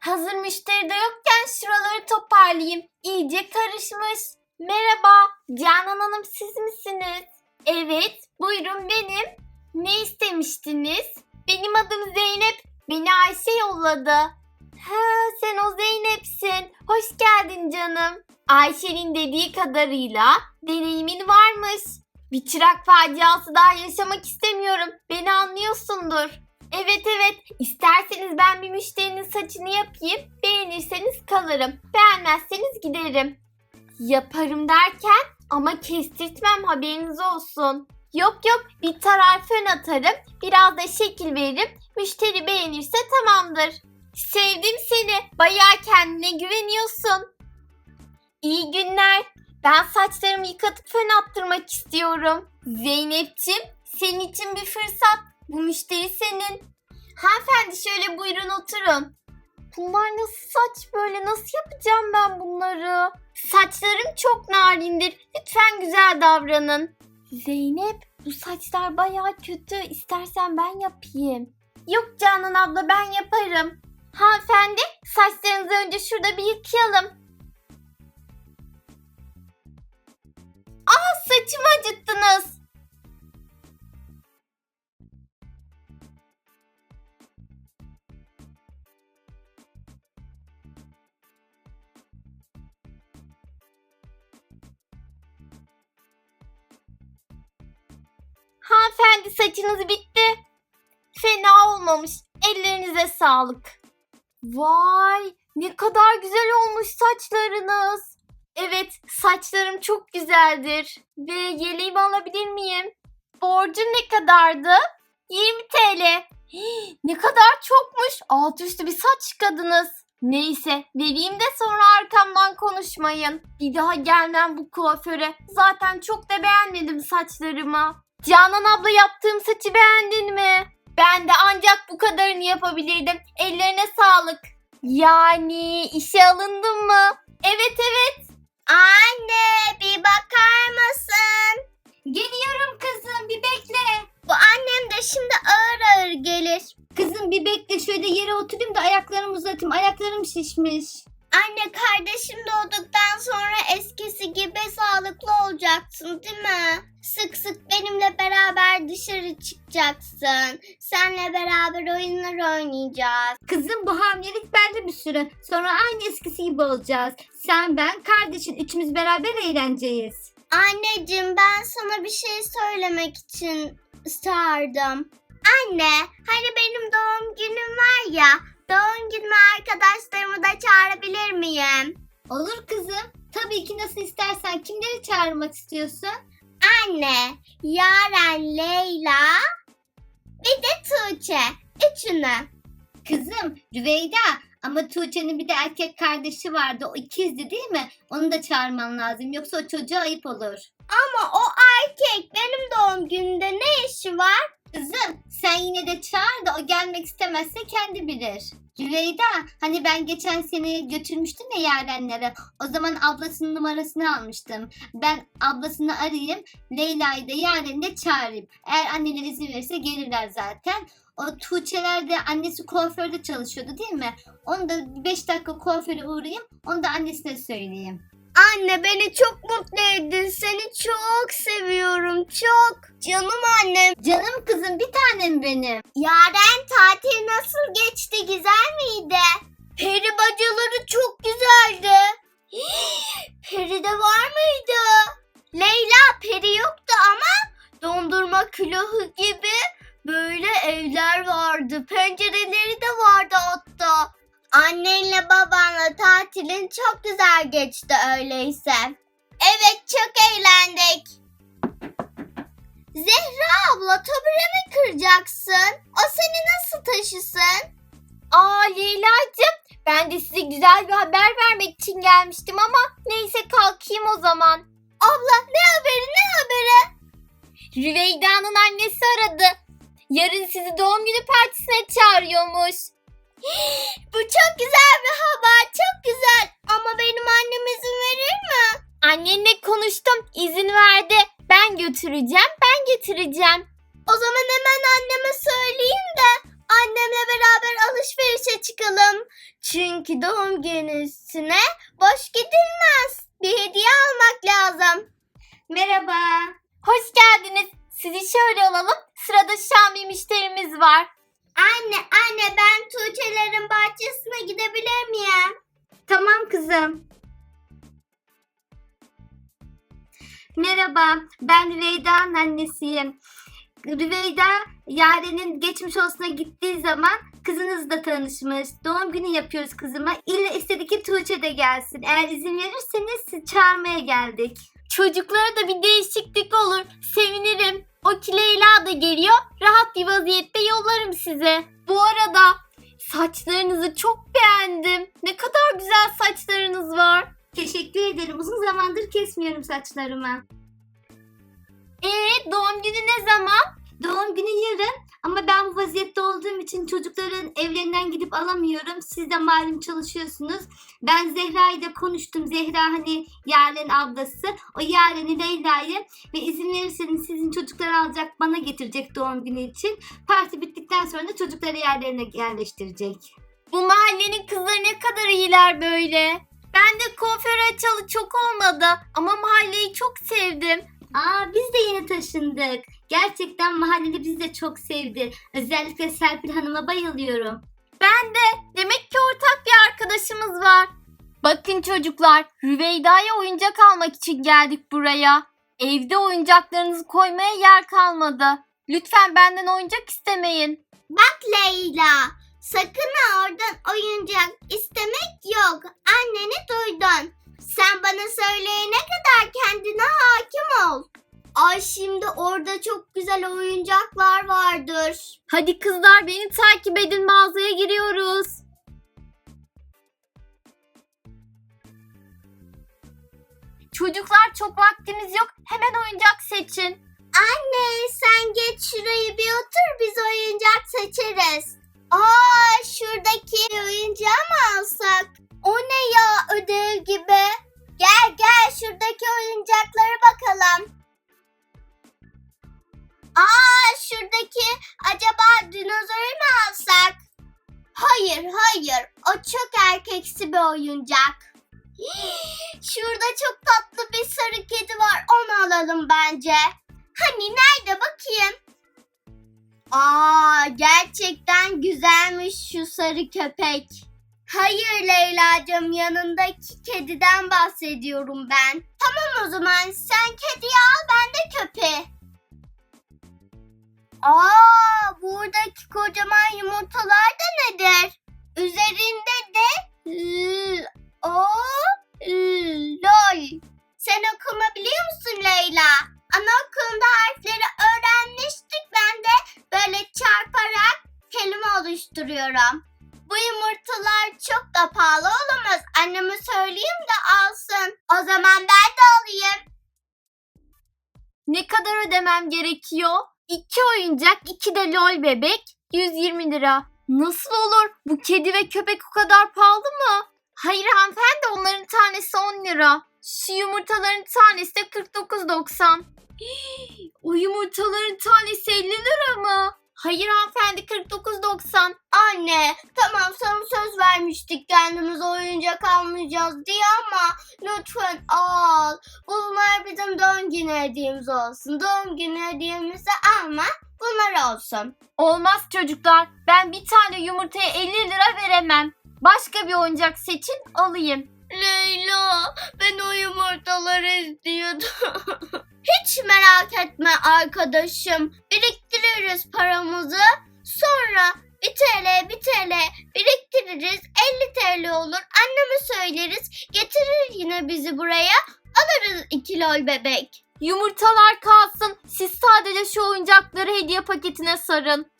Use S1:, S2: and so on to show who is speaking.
S1: Hazır müşteri de yokken şuraları toparlayayım. İyice karışmış. Merhaba, Canan Hanım siz misiniz? Evet, buyurun benim. Ne istemiştiniz? Benim adım Zeynep. Beni Ayşe yolladı. Ha, sen o Zeynep'sin. Hoş geldin canım. Ayşe'nin dediği kadarıyla deneyimin varmış. Bir çırak faciası daha yaşamak istemiyorum. Beni anlıyorsundur. Evet evet. İsterseniz ben bir müşterinin saçını yapayım. Beğenirseniz kalırım. Beğenmezseniz giderim. Yaparım derken ama kestirtmem haberiniz olsun. Yok yok bir tarar fön atarım. Biraz da şekil veririm. Müşteri beğenirse tamamdır. Sevdim seni. Bayağı kendine güveniyorsun. İyi günler. Ben saçlarımı yıkatıp fön attırmak istiyorum. Zeynep'ciğim senin için bir fırsat. Bu müşteri senin. Hanımefendi şöyle buyurun oturun. Bunlar nasıl saç böyle? Nasıl yapacağım ben bunları? Saçlarım çok narindir. Lütfen güzel davranın. Zeynep bu saçlar bayağı kötü. İstersen ben yapayım. Yok Canan abla ben yaparım. Hanımefendi saçlarınızı önce şurada bir yıkayalım. Aa saçımı acıttınız. Hanımefendi saçınız bitti. Fena olmamış. Ellerinize sağlık. Vay ne kadar güzel olmuş saçlarınız. Evet saçlarım çok güzeldir. Ve yeleğimi alabilir miyim? Borcum ne kadardı? 20 TL. Ne kadar çokmuş. Alt üstü bir saç kadınız. Neyse vereyim de sonra arkamdan konuşmayın. Bir daha gelmem bu kuaföre. Zaten çok da beğenmedim saçlarımı. Canan abla yaptığım saçı beğendin mi? Ben de ancak bu kadarını yapabilirdim. Ellerine sağlık. Yani işe alındın mı? Evet evet. Anne bir bakar mısın? Geliyorum kızım bir bekle. Bu annem de şimdi ağır ağır gelir.
S2: Kızım bir bekle şöyle yere oturayım da ayaklarımı uzatayım. Ayaklarım şişmiş.
S1: Anne kardeşim doğduktan sonra eskisi gibi sağlıklı olacaksın değil mi? Sık sık benimle beraber dışarı çıkacaksın. Senle beraber oyunlar oynayacağız.
S2: Kızım bu hamilelik bende bir süre. Sonra aynı eskisi gibi olacağız. Sen, ben, kardeşin üçümüz beraber eğleneceğiz.
S1: Anneciğim ben sana bir şey söylemek için çağırdım. Anne hani benim doğum günüm var ya doğum günüme arkadaşlarımı da çağırabilir miyim?
S2: Olur kızım. Tabii ki nasıl istersen. Kimleri çağırmak istiyorsun?
S1: Anne, Yaren, Leyla bir de Tuğçe. Üçünü.
S2: Kızım Rüveyda ama Tuğçe'nin bir de erkek kardeşi vardı. O ikizdi değil mi? Onu da çağırman lazım. Yoksa o çocuğa ayıp olur.
S1: Ama o erkek benim doğum günümde ne işi var?
S2: Kızım sen yine de çağır da o gelmek istemezse kendi bilir. Rüveyda hani ben geçen sene götürmüştüm ya yarenlere. O zaman ablasının numarasını almıştım. Ben ablasını arayayım. Leyla'yı da Yaren'i de çağırayım. Eğer anneler izin verirse gelirler zaten. O Tuğçeler de annesi kuaförde çalışıyordu değil mi? Onu da 5 dakika kuaföre uğrayayım. Onu da annesine söyleyeyim.
S1: Anne beni çok mutlu ettin. Seni çok seviyorum. Çok. Canım annem.
S2: Canım kızım bir tanem benim.
S1: Yaren tatil nasıl geçti? Güzel miydi? Peri bacaları çok güzeldi. Peri de var mıydı? Leyla peri yoktu ama dondurma külahı gibi böyle evler vardı. Pencereleri de vardı hatta. Annenle babanla tatilin çok güzel geçti öyleyse. Evet çok eğlendik. Zehra abla tabure mi kıracaksın? O seni nasıl taşısın? Aa Leyla'cığım ben de size güzel bir haber vermek için gelmiştim ama neyse kalkayım o zaman. Abla ne haberi ne haberi? Rüveyda'nın annesi aradı. Yarın sizi doğum günü partisine çağırıyormuş. Bu çok güzel bir haber çok güzel ama benim annem izin verir mi? Annenle konuştum izin verdi. Ben götüreceğim ben getireceğim. O zaman hemen anneme söyleyeyim de annemle beraber alışverişe çıkalım. Çünkü
S3: doğum günü üstüne boş gidilmez. Bir hediye almak lazım. Merhaba.
S1: Hoş geldiniz. Sizi şöyle alalım. Sırada bir müşterimiz var.
S3: Anne, anne ben Tuğçe'lerin bahçesine gidebilir miyim? Tamam kızım. Merhaba, ben Rüveyda'nın annesiyim. Rüveyda, Yaren'in geçmiş olsuna gittiği zaman kızınızla tanışmış. Doğum günü yapıyoruz kızıma. İlle istedi ki Tuğçe de gelsin. Eğer izin verirseniz sizi çağırmaya geldik.
S1: Çocuklara da bir değişiklik olur. Sevinirim. O ki Leyla da geliyor. Rahat bir vaziyette yollarım size. Bu arada saçlarınızı çok beğendim. Ne kadar güzel saçlarınız var.
S3: Teşekkür ederim. Uzun zamandır kesmiyorum saçlarımı.
S1: Ee doğum günü ne zaman?
S3: Doğum günü yarın ama ben bu vaziyette olduğum için çocukların evlerinden gidip alamıyorum. Siz de malum çalışıyorsunuz. Ben Zehra ile konuştum. Zehra hani Yaren'in ablası. O Yaren'i Leyla'yı ve izin verirseniz sizin çocukları alacak bana getirecek doğum günü için. Parti bittikten sonra da çocukları yerlerine yerleştirecek.
S1: Bu mahallenin kızları ne kadar iyiler böyle. Ben de kuaför açalı çok olmadı ama mahalleyi çok sevdim.
S3: Aa biz de yeni taşındık. Gerçekten mahalleli bizi de çok sevdi. Özellikle Serpil Hanım'a bayılıyorum.
S1: Ben de. Demek ki ortak bir arkadaşımız var. Bakın çocuklar, Rüveyda'ya oyuncak almak için geldik buraya. Evde oyuncaklarınızı koymaya yer kalmadı. Lütfen benden oyuncak istemeyin.
S3: Leyla, sakın oradan oyuncak istemek yok. Anneni duydun. Sen bana söyleyene kadar kendine hakim ol. Ay şimdi orada çok güzel oyuncaklar vardır.
S1: Hadi kızlar beni takip edin mağazaya giriyoruz. Çocuklar çok vaktimiz yok. Hemen oyuncak seçin.
S3: Anne sen geç şurayı bir otur biz oyuncak seçeriz. Aa şuradaki oyuncağı mı alsak? O ne ya ödev gibi? Gel gel şuradaki oyuncaklara bakalım. Aa şuradaki acaba dinozoru mu alsak? Hayır hayır o çok erkeksi bir oyuncak. Şurada çok tatlı bir sarı kedi var onu alalım bence. Hani nerede bakayım? Aa gerçekten güzelmiş şu sarı köpek. Hayır Leyla'cığım yanındaki kediden bahsediyorum ben. Tamam o zaman sen kediyi al ben de köpeği. Aa buradaki kocaman yumurtalar da nedir? Oluşturuyorum. Bu yumurtalar çok da pahalı olamaz. Anneme söyleyeyim de alsın. O zaman ben de alayım.
S1: Ne kadar ödemem gerekiyor? İki oyuncak, iki de lol bebek, 120 lira. Nasıl olur? Bu kedi ve köpek o kadar pahalı mı? Hayır hanımefendi onların tanesi 10 lira. Şu yumurtaların tanesi de 49.90. Hii, O yumurtaların tanesi 50 lira mı? Hayır hanımefendi 49.90.
S3: Anne tamam sana söz vermiştik kendimize oyuncak almayacağız diye ama lütfen al. Bunlar bizim doğum günü hediyemiz olsun. Doğum günü hediyemizi alma bunlar olsun.
S1: Olmaz çocuklar. Ben bir tane yumurtaya 50 lira veremem. Başka bir oyuncak seçin alayım.
S3: Leyla ben o yumurtaları istiyordum. Hiç merak etme arkadaşım. Biriktiririz paramızı. Sonra bir TL bir TL biriktiririz. 50 TL olur. Anneme söyleriz. Getirir yine bizi buraya. Alırız iki lol bebek.
S1: Yumurtalar kalsın. Siz sadece şu oyuncakları hediye paketine sarın.